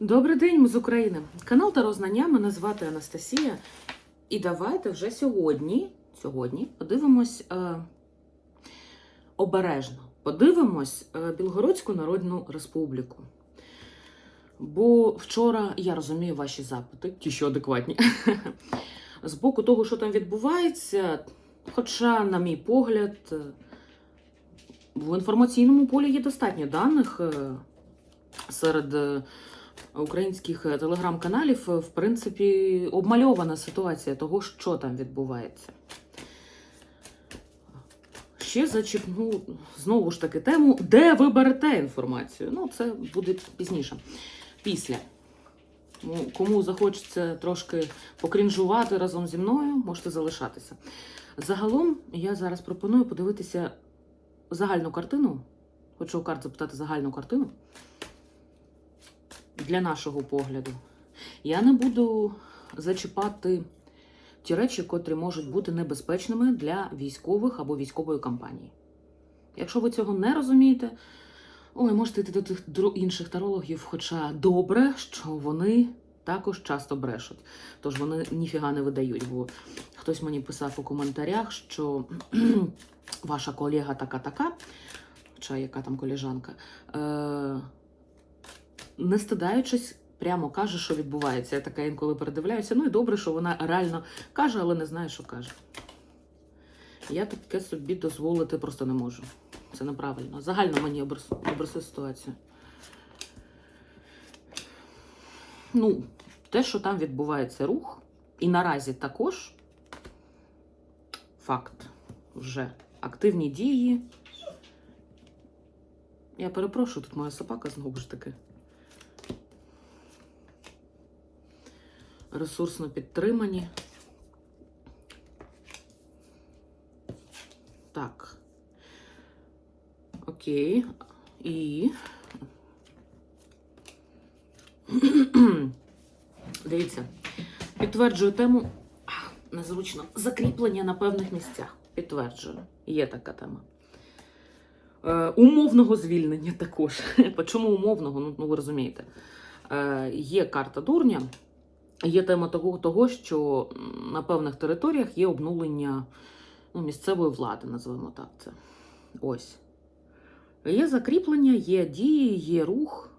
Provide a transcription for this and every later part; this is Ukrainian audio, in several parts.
Добрий день, ми з України. Канал Таро Знання, мене звати Анастасія. І давайте вже сьогодні, сьогодні подивимось е, обережно. Подивимось е, Білгородську Народну Республіку. Бо вчора я розумію ваші запити, ті, що адекватні. З боку того, що там відбувається, хоча, на мій погляд, е, в інформаційному полі є достатньо даних е, серед е, українських е, телеграм-каналів, е, в принципі, обмальована ситуація того, що там відбувається. Ще зачіпну знову ж таки тему, де ви берете інформацію. Ну, це буде пізніше. Після. Кому захочеться трошки покрінжувати разом зі мною, можете залишатися. Загалом я зараз пропоную подивитися загальну картину. Хочу у карт запитати загальну картину для нашого погляду. Я не буду зачіпати ті речі, котрі можуть бути небезпечними для військових або військової кампанії. Якщо ви цього не розумієте, ой, можете йти до тих інших тарологів, хоча добре, що вони також часто брешуть. Тож вони ніфіга не видають, бо хтось мені писав у коментарях, що ваша колега така-така, хоча яка там коліжанка, е- не стидаючись, прямо каже, що відбувається. Я така інколи передивляюся. Ну і добре, що вона реально каже, але не знає, що каже. Я таке собі дозволити просто не можу. Це неправильно. Загально мені обрису- обрисує ситуацію. Ну, те, що там відбувається рух, і наразі також факт вже активні дії. Я перепрошую, тут моя собака знову ж таки. Ресурсно підтримані. Так. Окей. І. Дивіться. Підтверджую тему. Незручно. Закріплення на певних місцях. Підтверджую. Є така тема. Е, умовного звільнення також. Чому умовного? Ну, ну ви розумієте. Е, є карта дурня. Є тема того, того, що на певних територіях є обнулення ну, місцевої влади, називаємо так це. Ось. Є закріплення, є дії, є рух,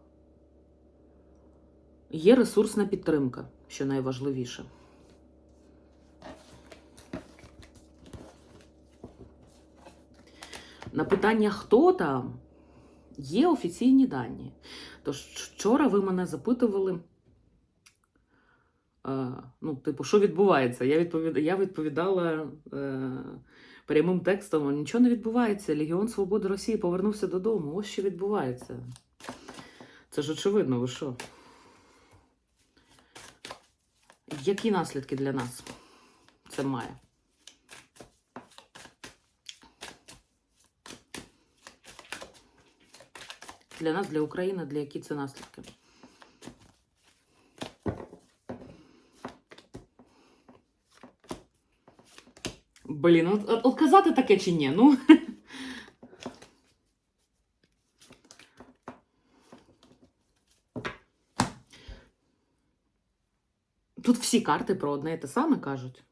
є ресурсна підтримка, що найважливіше. На питання, хто там, є офіційні дані. Тож вчора ви мене запитували. Ну, типу, що відбувається? Я, відповід... я відповідала е, прямим текстом: нічого не відбувається. Легіон Свободи Росії повернувся додому. Ось що відбувається. Це ж очевидно, ви що? Які наслідки для нас це має? Для нас, для України, для які це наслідки? Блін, от, от, казати таке чи ні? Ну. Тут всі карти про одне і те саме кажуть.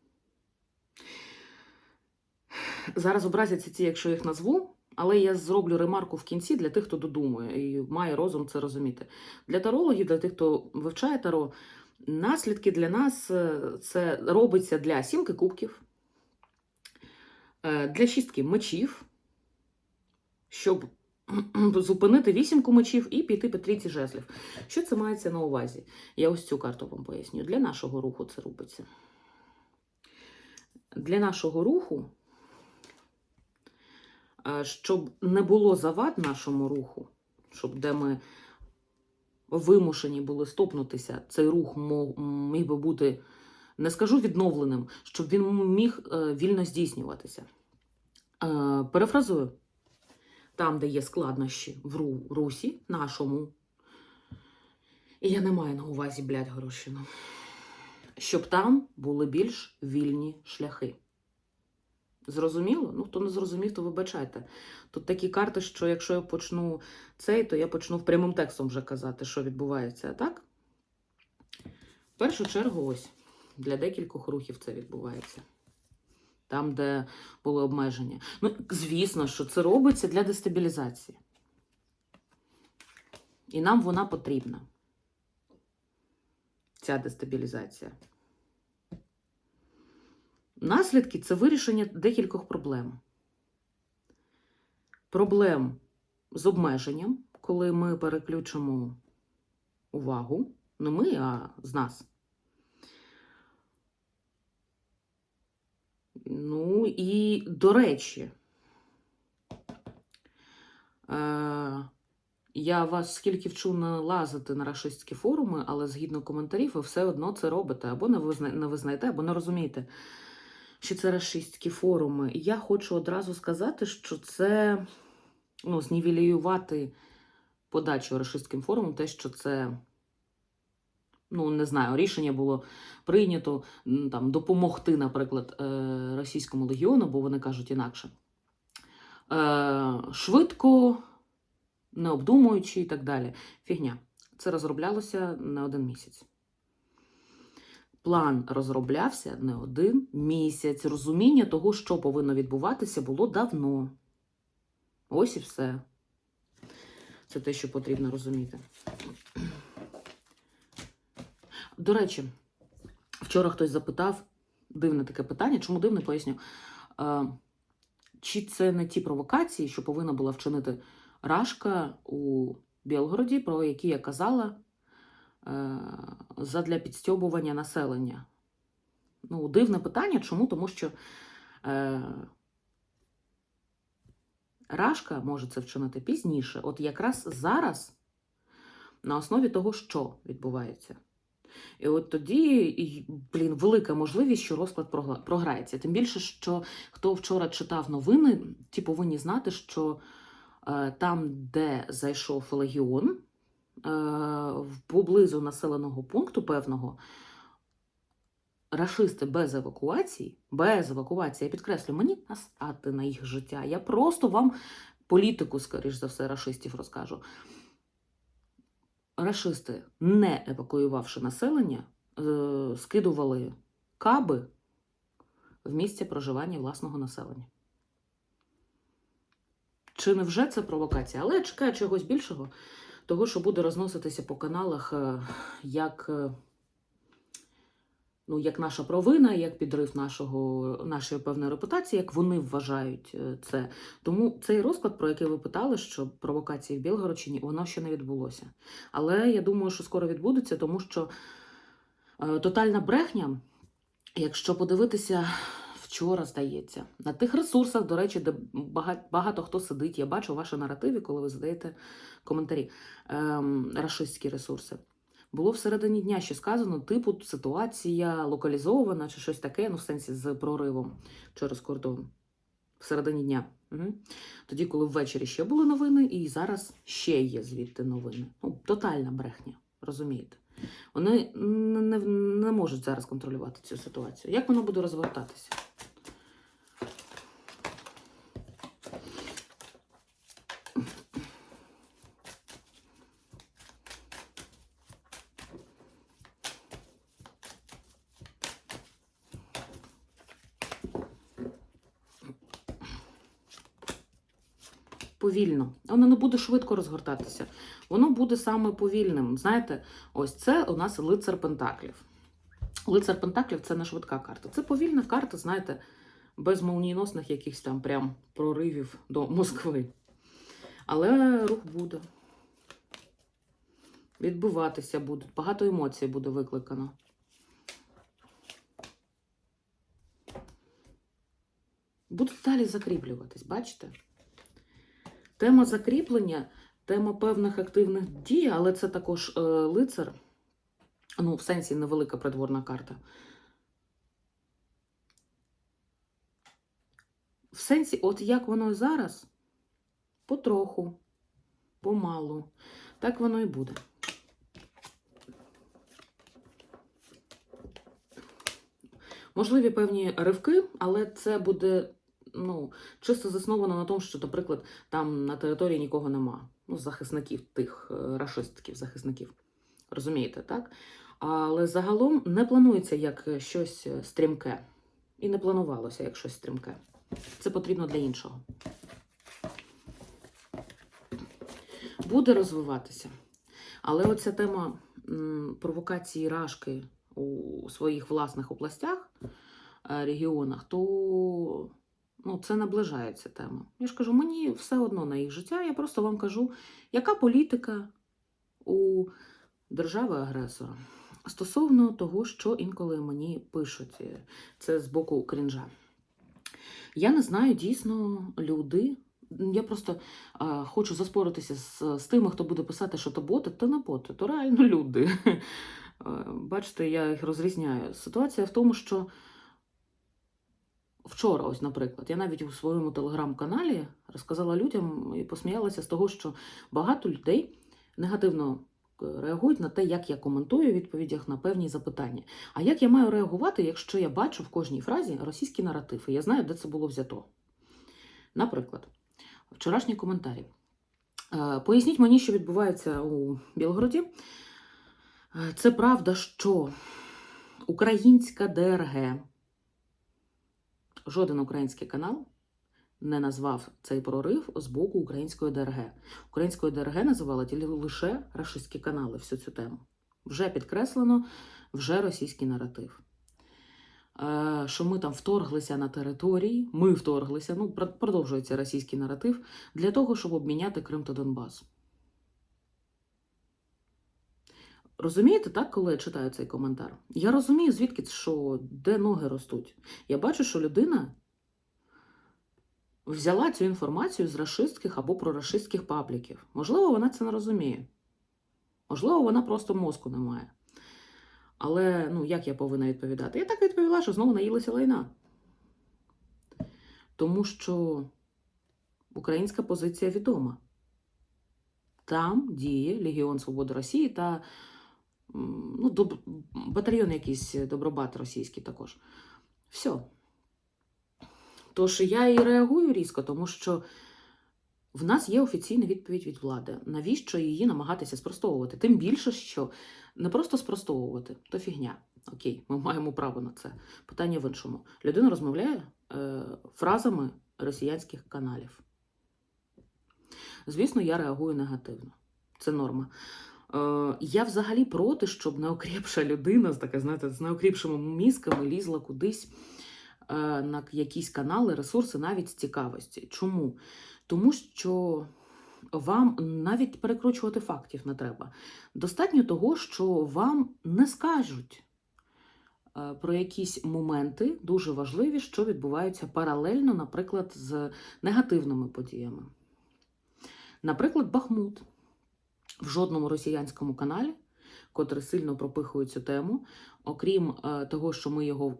Зараз образяться ті, якщо їх назву, але я зроблю ремарку в кінці для тих, хто додумує і має розум це розуміти. Для тарологів, для тих, хто вивчає таро, наслідки для нас е, це робиться для сімки кубків, для шістки мечів, щоб зупинити вісімку мечів і піти по трійці жезлів. Що це мається на увазі? Я ось цю карту вам поясню. Для нашого руху це робиться. Для нашого руху, е, щоб не було завад нашому руху, щоб де ми вимушені були стопнутися, цей рух міг би бути, не скажу відновленим, щоб він міг е, вільно здійснюватися. Е, Перефразую. Там, де є складнощі в Ру- Русі, нашому. І я не маю на увазі, блядь, Горощину. Щоб там були більш вільні шляхи. Зрозуміло? Ну, хто не зрозумів, то вибачайте. Тут такі карти, що якщо я почну цей, то я почну прямим текстом вже казати, що відбувається, так? В першу чергу, ось для декількох рухів це відбувається. Там, де були обмеження. Ну, звісно, що це робиться для дестабілізації. І нам вона потрібна. Ця дестабілізація. Наслідки це вирішення декількох проблем. Проблем з обмеженням, коли ми переключимо увагу, не ми, а з нас. Ну і до речі, е, я вас скільки вчу не лазити на рашистські форуми, але згідно коментарів, ви все одно це робите. Або не визна... не визнаєте, або не розумієте, що це рашистські форуми. Я хочу одразу сказати, що це ну, знівелювати подачу рашистським форумом, те, що це. Ну, не знаю, рішення було прийнято там, допомогти, наприклад, е, російському легіону, бо вони кажуть інакше. Е, Швидко, не обдумуючи і так далі. Фігня. Це розроблялося не один місяць. План розроблявся не один місяць. Розуміння того, що повинно відбуватися, було давно. Ось і все. Це те, що потрібно розуміти. До речі, вчора хтось запитав, дивне таке питання, чому дивне, поясню. Е, Чи це не ті провокації, що повинна була вчинити Рашка у Білгороді, про які я казала, е, задля підстьобування населення? Ну, дивне питання. Чому? Тому що е, Рашка може це вчинити пізніше. От якраз зараз, на основі того, що відбувається. І от тоді, блін, велика можливість, що розклад програється. Тим більше, що хто вчора читав новини, ті повинні знати, що е, там, де зайшов легіон, е, поблизу населеного пункту певного, рашисти без евакуації, без евакуації, я підкреслю, мені насрати на їх життя. Я просто вам політику, скоріш за все, рашистів розкажу. Рашисти, не евакуювавши населення, е, скидували каби в місце проживання власного населення. Чи не вже це провокація? Але чекаю чогось більшого, того, що буде розноситися по каналах е, як, е, ну, як наша провина, як підрив нашого, нашої певної репутації, як вони вважають е, це. Тому цей розклад, про який ви питали, що провокації в Білгородчині, воно ще не відбулося. Але я думаю, що скоро відбудеться, тому що е, тотальна брехня, якщо подивитися вчора, здається, на тих ресурсах, до речі, де багато, багато хто сидить, я бачу ваші наративи, коли ви задаєте коментарі, ем, рашистські ресурси. Було всередині дня ще сказано, типу, ситуація локалізована чи щось таке, ну, в сенсі з проривом через кордон. Всередині дня. Угу. Тоді, коли ввечері ще були новини, і зараз ще є звідти новини. Ну, тотальна брехня, розумієте? Вони не, не, не можуть зараз контролювати цю ситуацію. Як воно буде розвертатися? Повільно. Воно не буде швидко розгортатися. Воно буде саме повільним. Знаєте, ось це у нас лицар Пентаклів. Лицар Пентаклів це не швидка карта. Це повільна карта, знаєте, без молнієносних якихось там прям проривів до Москви. Але рух буде. Відбуватися буде. Багато емоцій буде викликано. Буде далі закріплюватись, бачите? Тема закріплення, тема певних активних дій, але це також е, лицар. Ну, в сенсі невелика придворна карта. В сенсі, от як воно зараз, потроху, помалу, так воно і буде. Можливі певні ривки, але це буде ну, чисто засновано на тому, що, наприклад, там на території нікого нема. Ну, захисників тих е, рашистків, захисників. Розумієте, так? Але загалом не планується як щось стрімке. І не планувалося як щось стрімке. Це потрібно для іншого. Буде розвиватися. Але оця тема провокації рашки у своїх власних областях, е, регіонах, то ну, це наближається тема. Я ж кажу, мені все одно на їх життя. Я просто вам кажу, яка політика у держави-агресора стосовно того, що інколи мені пишуть. е, Це з боку крінжа. Я не знаю, дійсно, люди. Я просто е, хочу заспоритися з, з тими, хто буде писати, що то боти, то не боти, то реально люди. Е, Бачите, я їх розрізняю. Ситуація в тому, що вчора, ось, наприклад, я навіть у своєму телеграм-каналі розказала людям і посміялася з того, що багато людей негативно е, реагують на те, як я коментую у відповідях на певні запитання. А як я маю реагувати, якщо я бачу в кожній фразі російський наратив, і я знаю, де це було взято? Наприклад, вчорашні коментарі. Е, Поясніть мені, що відбувається у Білгороді. Е, Це правда, що українська ДРГ, жоден український канал не назвав цей прорив з боку української ДРГ. Українською ДРГ називала тільки лише рашистські канали всю цю тему. Вже підкреслено, вже російський наратив. Е, Що ми там вторглися на території, ми вторглися, ну, продовжується російський наратив, для того, щоб обміняти Крим та Донбас. Розумієте, так, коли я читаю цей коментар? Я розумію, звідки що де ноги ростуть. Я бачу, що людина взяла цю інформацію з рашистських або прорашистських пабліків. Можливо, вона це не розуміє. Можливо, вона просто мозку не має. Але ну, як я повинна відповідати? Я так відповіла, що знову наїлася лайна. Тому що українська позиція відома. Там діє Легіон Свободи Росії та ну, доб... батальйон якийсь Добробат російський також. Все. Тож я і реагую різко, тому що в нас є офіційна відповідь від влади. Навіщо її намагатися спростовувати? Тим більше, що не просто спростовувати, то фігня. Окей, ми маємо право на це. Питання в іншому. Людина розмовляє е, фразами росіянських каналів. Звісно, я реагую негативно. Це норма. Е, я взагалі проти, щоб неокріпша людина, така, знаєте, з неокріпшими мізками лізла кудись е, на якісь канали, ресурси, навіть з цікавості. Чому? Тому що вам навіть перекручувати фактів не треба. Достатньо того, що вам не скажуть е, про якісь моменти дуже важливі, що відбуваються паралельно, наприклад, з негативними подіями. Наприклад, Бахмут в жодному росіянському каналі, котрий сильно пропихує цю тему, окрім е, того, що ми його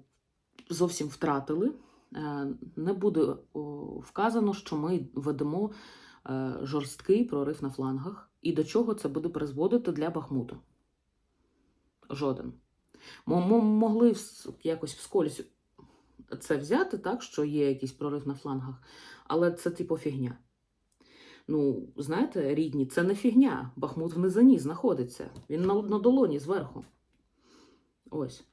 зовсім втратили, е, не буде вказано, що ми ведемо е, жорсткий прорив на флангах, і до чого це буде призводити для Бахмуту. Жоден. Мо- Могли якось вскользь це взяти, так, що є якийсь прорив на флангах, але це типу фігня. Ну, знаєте, рідні, це не фігня. Бахмут в низині знаходиться. Він на, на долоні зверху. Ось.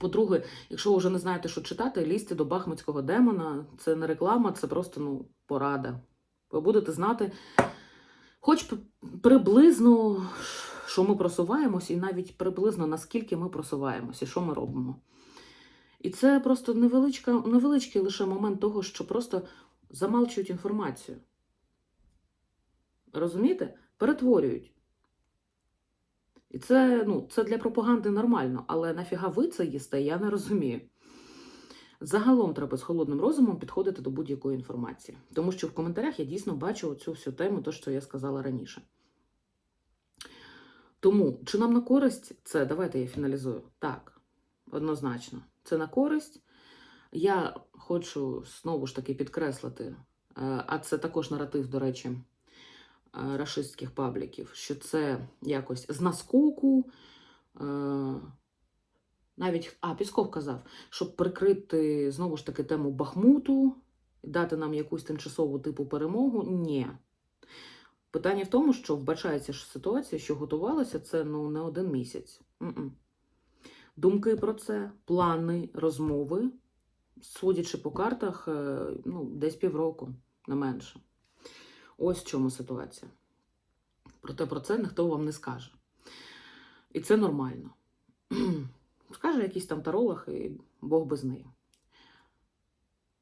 По-друге, якщо ви вже не знаєте, що читати, лізьте до бахмутського демона. Це не реклама, це просто ну, порада. Ви будете знати, хоч приблизно, що ми просуваємося, і навіть приблизно наскільки ми просуваємося, і що ми робимо. І це просто невеличка, невеличкий лише момент того, що просто замалчують інформацію. Розумієте? Перетворюють. І це, ну, це для пропаганди нормально, але нафіга ви це їсте, я не розумію. Загалом треба з холодним розумом підходити до будь-якої інформації. Тому що в коментарях я дійсно бачу цю всю тему, то, що я сказала раніше. Тому, чи нам на користь це, давайте я фіналізую. Так, однозначно, це на користь. Я хочу знову ж таки підкреслити, е, а це також наратив, до речі, рашистських пабліків, що це якось з наскоку. е, Навіть а, Пісков казав, щоб прикрити знову ж таки тему Бахмуту, дати нам якусь тимчасову типу перемогу. Ні. Питання в тому, що вбачається ж ситуація, що готувалася це ну, не один місяць. М-м. Думки про це, плани, розмови, судячи по картах, е, ну, десь півроку, не менше. Ось в чому ситуація. Проте про це ніхто вам не скаже. І це нормально. Скаже якийсь там таролог, і Бог без неї.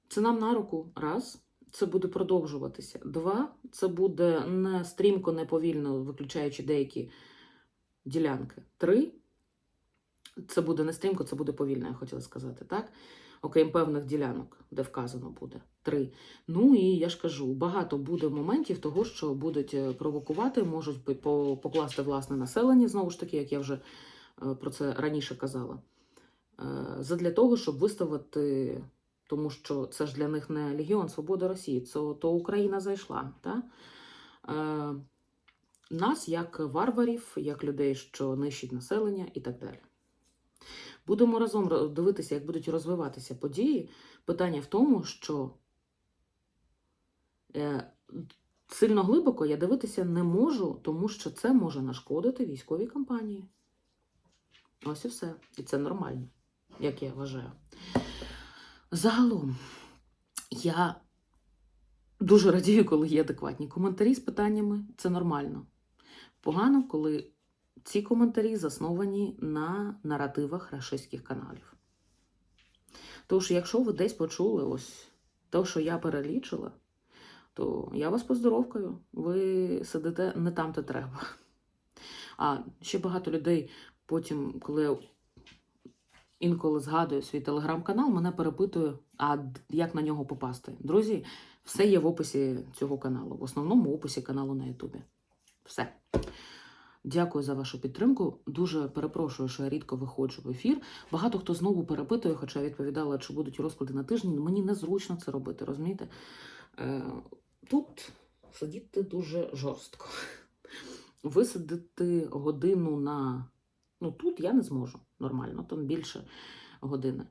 Це нам на руку. Раз. Це буде продовжуватися. Два. Це буде не стрімко, не повільно, виключаючи деякі ділянки. Три. Це буде не стрімко, це буде повільно, я хотіла сказати, так? Окрім певних ділянок, де вказано буде. Три. Ну і я ж кажу, багато буде моментів того, що будуть е, провокувати, можуть покласти власне населення, знову ж таки, як я вже е, про це раніше казала. Е, Задля того, щоб виставити, тому що це ж для них не Легіон Свободи Росії, це то Україна зайшла. Та? Нас як варварів, як людей, що нищать населення і так далі. Будемо разом дивитися, як будуть розвиватися події. Питання в тому, що е, сильно глибоко я дивитися не можу, тому що це може нашкодити військовій кампанії. Ось і все. І це нормально, як я вважаю. Загалом, я дуже радію, коли є адекватні коментарі з питаннями. Це нормально. Погано, коли ці коментарі засновані на наративах рашистських каналів. Тож, якщо ви десь почули ось те, що я перелічила, то я вас поздоровкаю. Ви сидите не там, де треба. А ще багато людей потім, коли я інколи згадую свій телеграм-канал, мене перепитує, а як на нього попасти. Друзі, все є в описі цього каналу, в основному описі каналу на Ютубі. Все. Дякую за вашу підтримку. Дуже перепрошую, що я рідко виходжу в ефір. Багато хто знову перепитує, хоча я відповідала, чи будуть розклади на тиждень. Мені незручно це робити, розумієте? Е, тут сидіти дуже жорстко. Висидити годину на. Ну, тут я не зможу нормально, там більше години.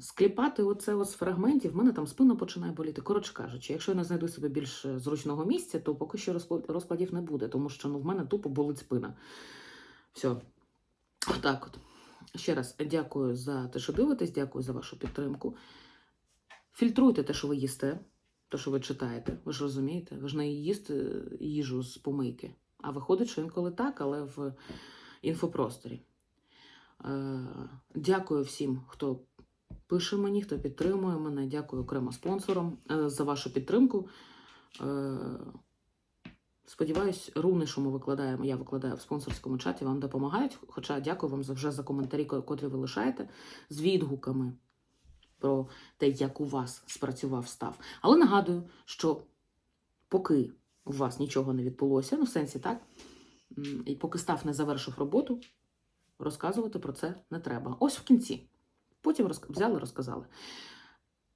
Скліпати оце з фрагментів, в мене там спина починає боліти. Коротше кажучи, якщо я не знайду себе більш зручного місця, то поки що розкладів не буде, тому що ну, в мене тупо болить спина. Все. Отак от. Ще раз дякую за те, що дивитесь, дякую за вашу підтримку. Фільтруйте те, що ви їсте, те, що ви читаєте. Ви ж розумієте, ви ж не їсте їжу з помийки. А виходить, що інколи так, але в інфопросторі. Е, Дякую всім, хто пише мені, хто підтримує мене. Дякую окремо спонсорам е, за вашу підтримку. Е, Сподіваюсь, руни, що ми викладаємо, я викладаю в спонсорському чаті, вам допомагають. Хоча дякую вам вже за коментарі, котрі ви лишаєте, з відгуками про те, як у вас спрацював став. Але нагадую, що поки у вас нічого не відбулося, ну в сенсі так, і поки став не завершив роботу, розказувати про це не треба. Ось в кінці. Потім роз... взяли, розказали.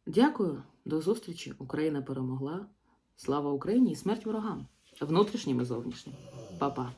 Дякую, до зустрічі. Україна перемогла. Слава Україні і смерть ворогам. Внутрішнім і зовнішнім. Па-па.